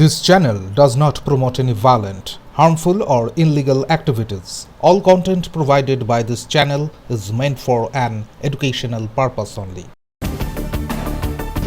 This channel does not promote any violent, harmful, or illegal activities. All content provided by this channel is meant for an educational purpose only.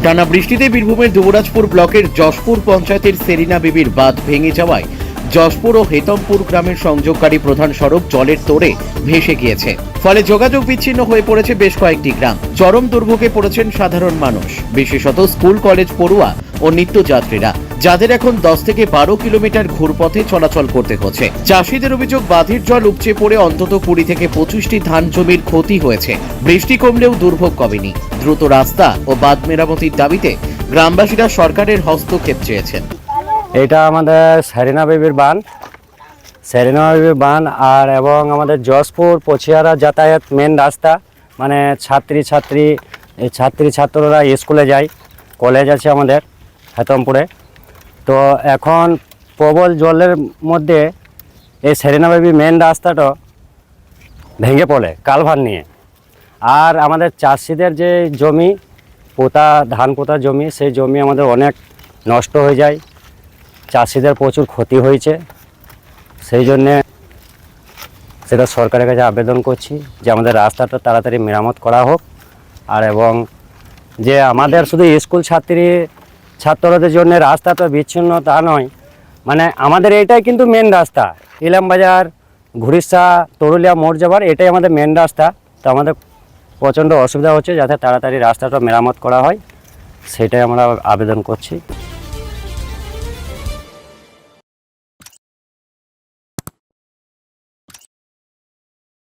টানা বৃষ্টিতে বীরভূমের যুবরাজপুর ব্লকের যশপুর পঞ্চায়েতের Serena বিবির বাঁধ ভেঙে যাওয়ায় যশপুর ও হেতমপুর গ্রামের সংযোগকারী প্রধান সড়ক জলের তোড়ে ভেসে গিয়েছে ফলে যোগাযোগ বিচ্ছিন্ন হয়ে পড়েছে বেশ কয়েকটি গ্রাম চরম দুর্ভোগে পড়েছেন সাধারণ মানুষ বিশেষত স্কুল কলেজ পড়ুয়া ও নিত্যযাত্রীরা যাদের এখন দশ থেকে বারো কিলোমিটার ঘুরপথে চলাচল করতে হচ্ছে। চাষিদের অভিযোগ, বাঁধের জল উপচে পড়ে অন্তত কুড়ি থেকে পঁচিশটি ধান জমির ক্ষতি হয়েছে। বৃষ্টি কমলেও দুর্ভোগ কমেনি। দ্রুত রাস্তা ও বাঁধ মেরামতির দাবিতে গ্রামবাসীরা সরকারের হস্তক্ষেপ চেয়েছেন। এটা আমাদের সেরিনা বেবির বান সেরিনা বেবির বান আর এবং আমাদের যশপুর পছিয়ারা যাতায়াত মেন রাস্তা। মানে ছাত্রী ছাত্রী ছাত্রী, ছাত্ররা স্কুলে যায়। কলেজ আছে আমাদের হেতমপুরে। তো এখন প্রবল জলের মধ্যে এই সেরিনা বেবি মেন রাস্তাটা ভেঙে পড়ে, কালভার নিয়ে। আর আমাদের চাষিদের যে জমি, পোতা, ধান পোতা জমি, সেই জমি আমাদের অনেক নষ্ট হয়ে যায়। চাষিদের প্রচুর ক্ষতি হয়েছে। সেই জন্যে সেটা সরকারের কাছে আবেদন করছি যে আমাদের রাস্তাটা তাড়াতাড়ি মেরামত করা হোক। আর এবং যে আমাদের শুধু স্কুল ছাত্রী ছাত্রদের জন্য রাস্তা তো বিচ্ছিন্ন তা নয়। মানে আমাদের এটাই কিন্তু মেন রাস্তা। ইলামবাজার ঘুরিসা তরুলিয়া মোড় যাবার এটাই আমাদের মেন রাস্তা। তো আমাদের প্রচণ্ড অসুবিধা হচ্ছে যাতে তাড়াতাড়ি রাস্তাটা মেরামত করা হয়। সেটাই আমরা আবেদন করছি।